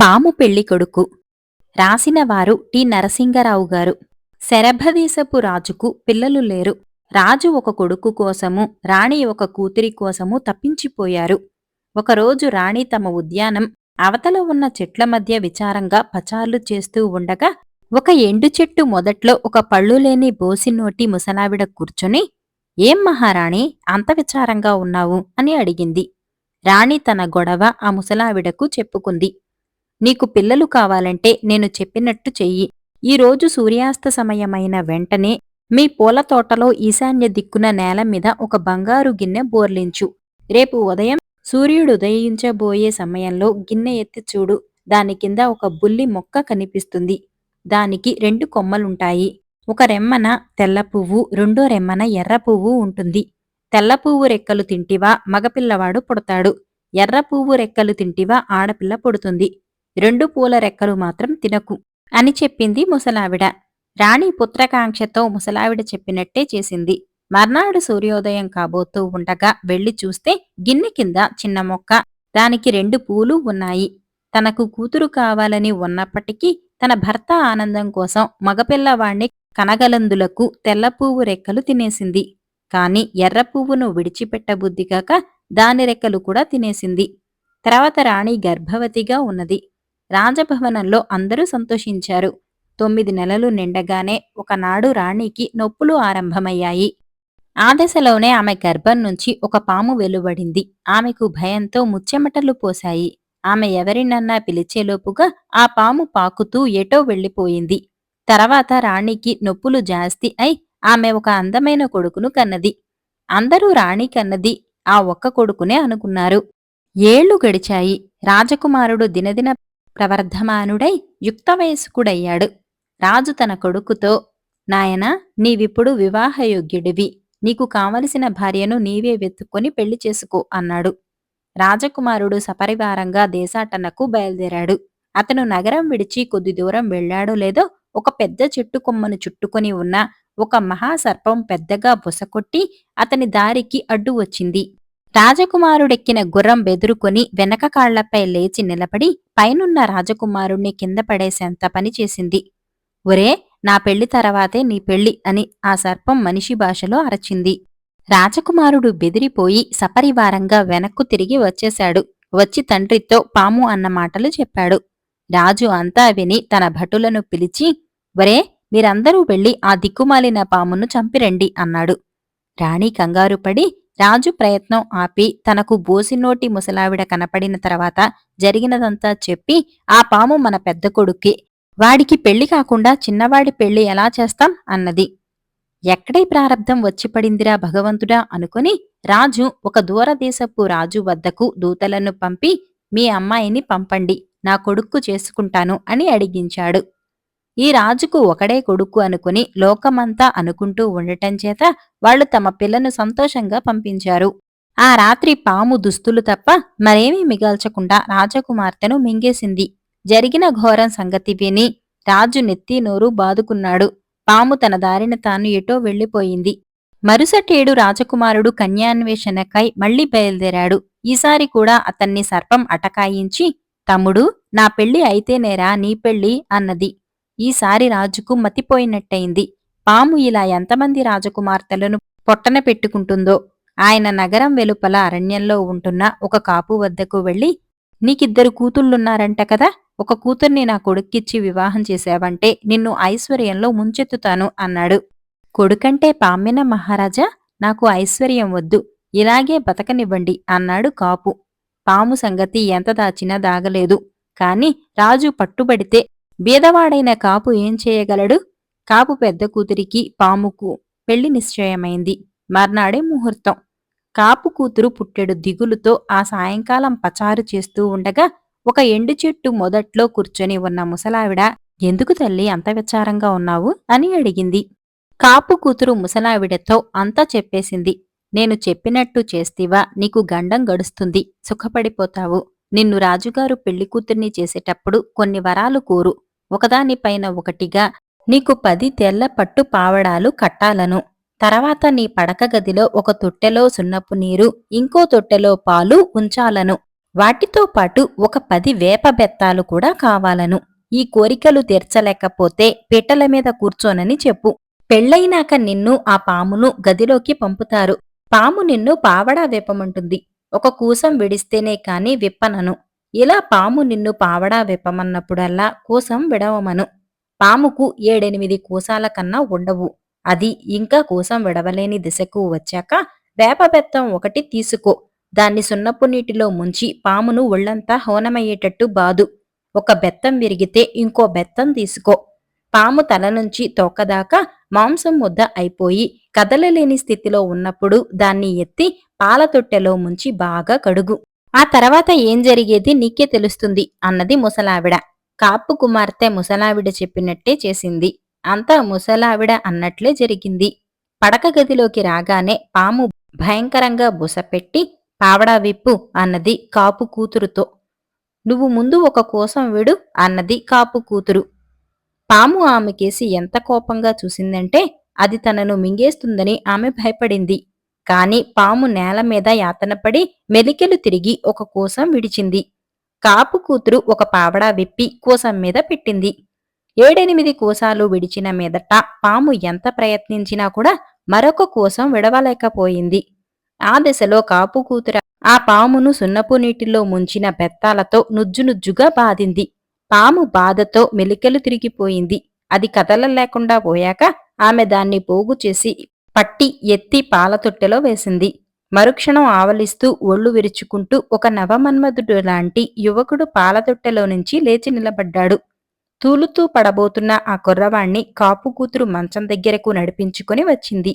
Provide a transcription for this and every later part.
పాము పెళ్ళి కొడుకు. రాసినవారు టి. నరసింగరావు గారు. శరభదేశపు రాజుకు పిల్లలు లేరు. రాజు ఒక కొడుకు కోసము రాణి ఒక కూతురి కోసము తప్పించిపోయారు. ఒకరోజు రాణి తమ ఉద్యానం అవతల ఉన్న చెట్ల మధ్య విచారంగా పచార్లు చేస్తూ ఉండగా ఒక ఎండు చెట్టు మొదట్లో ఒక పళ్ళు లేని బోసినోటి ముసలావిడ కూర్చుని ఏం మహారాణి అంత విచారంగా ఉన్నావు? అని అడిగింది. రాణి తన గొడవ ఆ ముసలావిడకు చెప్పుకుంది. నీకు పిల్లలు కావాలంటే నేను చెప్పినట్టు చెయ్యి. ఈరోజు సూర్యాస్త సమయమైన వెంటనే మీ పూల తోటలో ఈశాన్య దిక్కున నేల మీద ఒక బంగారు గిన్నె బోర్లించు. రేపు ఉదయం సూర్యుడు ఉదయించబోయే సమయంలో గిన్నె ఎత్తి చూడు. దాని కింద ఒక బుల్లి మొక్క కనిపిస్తుంది. దానికి రెండు కొమ్మలుంటాయి. ఒక రెమ్మన తెల్ల పువ్వు రెండో రెమ్మన ఎర్ర పువ్వు ఉంటుంది. తెల్ల పువ్వు రెక్కలు తింటివా? మగపిల్లవాడు పుడతాడు. ఎర్ర పువ్వు రెక్కలు తింటివా? ఆడపిల్ల పుడుతుంది. రెండు పూల రెక్కలు మాత్రం తినకు అని చెప్పింది ముసలావిడ. రాణి పుత్రకాంక్షతో ముసలావిడ చెప్పినట్టే చేసింది. మర్నాడు సూర్యోదయం కాబోతూ ఉండగా వెళ్ళి చూస్తే గిన్నె కింద చిన్న మొక్క దానికి రెండు పూలు ఉన్నాయి. తనకు కూతురు కావాలని ఉన్నప్పటికీ తన భర్త ఆనందం కోసం మగపిల్లవాణ్ణి కనగలందులకు తెల్ల పువ్వు రెక్కలు తినేసింది. కాని ఎర్ర పువ్వును విడిచిపెట్టబుద్దిగాక దాని రెక్కలు కూడా తినేసింది. తర్వాత రాణి గర్భవతిగా ఉన్నది. రాజభవనంలో అందరూ సంతోషించారు. తొమ్మిది నెలలు నిండగానే ఒకనాడు రాణికి నొప్పులు ఆరంభమయ్యాయి. ఆ దశలోనే ఆమె గర్భం నుంచి ఒక పాము వెలువడింది. ఆమెకు భయంతో ముచ్చెమటలు పోశాయి. ఆమె ఎవరినన్నా పిలిచేలోపుగా ఆ పాము పాకుతూ ఎటో వెళ్ళిపోయింది. తర్వాత రాణికి నొప్పులు జాస్తి అయి ఆమె ఒక అందమైన కొడుకును కన్నది. అందరూ రాణి కన్నది ఆ ఒక్క కొడుకునే అనుకున్నారు. ఏళ్ళు గడిచాయి. రాజకుమారుడు దినదిన ప్రవర్ధమానుడై యుక్తవయస్కుడయ్యాడు. రాజు తన కొడుకుతో నాయనా నీవిప్పుడు వివాహయోగ్యుడివి. నీకు కావలసిన భార్యను నీవే వెతుక్కొని పెళ్ళి చేసుకో అన్నాడు. రాజకుమారుడు సపరివారంగా దేశాటనకు బయలుదేరాడు. అతను నగరం విడిచి కొద్ది దూరం వెళ్ళాడో లేదో ఒక పెద్ద చెట్టు కొమ్మను చుట్టుకొని ఉన్న ఒక మహాసర్పం పెద్దగా బుసకొట్టి అతని దారికి అడ్డు వచ్చింది. రాజకుమారుడెక్కిన గుర్రం బెదురుకొని వెనక కాళ్ళపై లేచి నిలబడి పైనున్న రాజకుమారుణ్ణి కింద పడేసేంత పని చేసింది. ఒరే నా పెళ్ళి తర్వాతే నీ పెళ్ళి అని ఆ సర్పం మనిషి భాషలో అరచింది. రాజకుమారుడు బెదిరిపోయి సపరివారంగా వెనక్కు తిరిగి వచ్చేశాడు. వచ్చి తండ్రితో పాము అన్న మాటలు చెప్పాడు. రాజు అంతా విని తన భటులను పిలిచి వరే మీరందరూ వెళ్ళి ఆ దిక్కుమాలిన పామును చంపిరండి అన్నాడు. రాణి కంగారుపడి రాజు ప్రయత్నం ఆపి తనకు బోసినోటి ముసలావిడ కనపడిన తర్వాత జరిగినదంతా చెప్పి ఆ పాము మన పెద్ద కొడుక్కి వాడికి పెళ్ళి కాకుండా చిన్నవాడి పెళ్ళి ఎలా చేస్తాం? అన్నది. ఎక్కడై ప్రారంధం వచ్చి పడిందిరా భగవంతుడా? అనుకుని రాజు ఒక దూరదేశపు రాజు వద్దకు దూతలను పంపి మీ అమ్మాయిని పంపండి నా కొడుక్కు చేసుకుంటాను అని అడిగించాడు. ఈ రాజుకు ఒకడే కొడుకు అనుకుని లోకమంతా అనుకుంటూ ఉండటం చేత వాళ్ళు తమ పిల్లను సంతోషంగా పంపించారు. ఆ రాత్రి పాము దుస్తులు తప్ప మరేమీ మిగాల్చకుండా రాజకుమార్తెను మింగేసింది. జరిగిన ఘోరం సంగతి విని రాజు నెత్తి నోరు బాదుకున్నాడు. పాము తన దారిన తాను ఎటో వెళ్ళిపోయింది మరుసటేడు రాజకుమారుడు కన్యాన్వేషణకై మళ్ళీ బయలుదేరాడు. ఈసారి కూడా అతన్ని సర్పం అటకాయించి తమ్ముడు నా పెళ్ళి అయితేనేరా నీ పెళ్ళి అన్నది. ఈసారి రాజుకు మతిపోయినట్టయింది. పాము ఇలా ఎంతమంది రాజకుమార్తెలను పొట్టన పెట్టుకుంటుందో. ఆయన నగరం వెలుపల అరణ్యంలో ఉంటున్న ఒక కాపు వద్దకు వెళ్ళి నీకిద్దరు కూతుళ్ళున్నారంట కదా ఒక కూతుర్ని నా కొడుక్కిచ్చి వివాహం చేశావంటే నిన్ను ఐశ్వర్యంలో ముంచెత్తుతాను అన్నాడు. కొడుకంటే పామ్మిన మహారాజా నాకు ఐశ్వర్యం వద్దు ఇలాగే బతకనివ్వండి అన్నాడు కాపు. పాము సంగతి ఎంత దాచినా దాగలేదు కాని రాజు పట్టుబడితే బీదవాడైన కాపు ఏం చేయగలడు? కాపు పెద్ద కూతురికి పాముకు పెళ్ళి నిశ్చయమైంది. మర్నాడే ముహూర్తం. కాపు కూతురు పుట్టెడు దిగులుతో ఆ సాయంకాలం పచారు చేస్తూ ఉండగా ఒక ఎండు చెట్టు మొదట్లో కూర్చొని ఉన్న ముసలావిడ ఎందుకు తల్లి అంత విచారంగా ఉన్నావు? అని అడిగింది. కాపు కూతురు ముసలావిడతో అంతా చెప్పేసింది. నేను చెప్పినట్టు చేస్తివా? నీకు గండం గడుస్తుంది. సుఖపడిపోతావు. నిన్ను రాజుగారు పెళ్ళి కూతుర్ని చేసేటప్పుడు కొన్ని వరాలు కోరు. ఒకదానిపైన ఒకటిగా నీకు పది తెల్ల పట్టు పావడాలు కట్టాలను. తర్వాత నీ పడక గదిలో ఒక తొట్టెలో సున్నపు నీరు ఇంకో తొట్టెలో పాలు ఉంచాలను. వాటితో పాటు ఒక పది వేప బెత్తాలు కూడా కావాలను. ఈ కోరికలు తీర్చలేకపోతే పీటల మీద కూర్చోనని చెప్పు. పెళ్ళైనాక నిన్ను ఆ పామును గదిలోకి పంపుతారు. పాము నిన్ను పావడా విప్పమంటుంది ఒక కూసం విడిస్తేనే కాని విప్పనను. ఇలా పాము నిన్ను పావడా విప్పమన్నప్పుడల్లా కోసం విడవమను. పాముకు ఏడెనిమిది కోసాల కన్నా ఉండవు. అది ఇంకా కోసం విడవలేని దిశకు వచ్చాక వేపబెత్తం ఒకటి తీసుకో. దాన్ని సున్నపు నీటిలో ముంచి పామును ఒళ్ళంతా హోనమయ్యేటట్టు బాదు. ఒక బెత్తం విరిగితే ఇంకో బెత్తం తీసుకో. పాము తల నుంచి తోకదాకా మాంసం ముద్ద అయిపోయి కదలలేని స్థితిలో ఉన్నప్పుడు దాన్ని ఎత్తి పాల తొట్టెలో ముంచి బాగా కడుగు. ఆ తర్వాత ఏం జరిగేది నీకే తెలుస్తుంది అన్నది ముసలావిడ. కాపు కుమార్తె ముసలావిడ చెప్పినట్టే చేసింది. అంతా ముసలావిడ అన్నట్లే జరిగింది. పడక గదిలోకి రాగానే పాము భయంకరంగా బుసపెట్టి పావడా విప్పు అన్నది కాపు కూతురుతో. నువ్వు ముందు ఒక కోసం విడు అన్నది కాపు కూతురు. పాము ఆమెకేసి ఎంత కోపంగా చూసిందంటే అది తనను మింగేస్తుందని ఆమె భయపడింది. కాని పాము నేల మీద యాతనపడి మెలికెలు తిరిగి ఒక కోసం విడిచింది. కాపు కూతురు ఒక పావడా విప్పి కోసం మీద పెట్టింది. ఏడెనిమిది కోసాలు విడిచిన మీదట పాము ఎంత ప్రయత్నించినా కూడా మరొక కోసం విడవలేకపోయింది. ఆ దశలో కాపు కూతుర ఆ పామును సున్నపు నీటిలో ముంచిన బెత్తాలతో నుజ్జునుజ్జుగా బాధింది. పాము బాధతో మెలికలు తిరిగిపోయింది. అది కదలలేకుండా పోయాక ఆమె దాన్ని పోగు చేసి పట్టి ఎత్తి పాలతొట్టెలో వేసింది. మరుక్షణం ఆవలిస్తూ ఒళ్ళు విరుచుకుంటూ ఒక నవమన్మధుడు లాంటి యువకుడు పాలతొట్టెలో నుంచి లేచి నిలబడ్డాడు. తూలుతూ పడబోతున్న ఆ కుర్రవాణ్ణి కాపు కూతురు మంచం దగ్గరకు నడిపించుకుని వచ్చింది.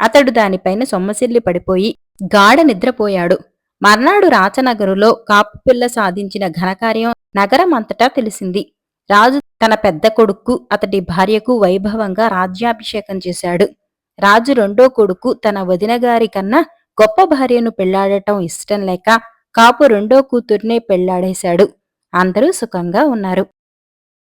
అతడు దానిపైన సొమ్మసిల్లి పడిపోయి గాఢ నిద్రపోయాడు. మర్నాడు రాచనగరులో కాపు పిల్ల సాధించిన ఘనకార్యం నగరం అంతటా తెలిసింది. రాజు తన పెద్ద కొడుక్కు అతడి భార్యకు వైభవంగా రాజ్యాభిషేకం చేశాడు. రాజు రెండో కొడుకు తన వదినగారి కన్నా గొప్ప భార్యను పెళ్ళాడటం ఇష్టం లేక కాపు రెండో కూతుర్నే పెళ్ళాడేశాడు. అందరూ సుఖంగా ఉన్నారు.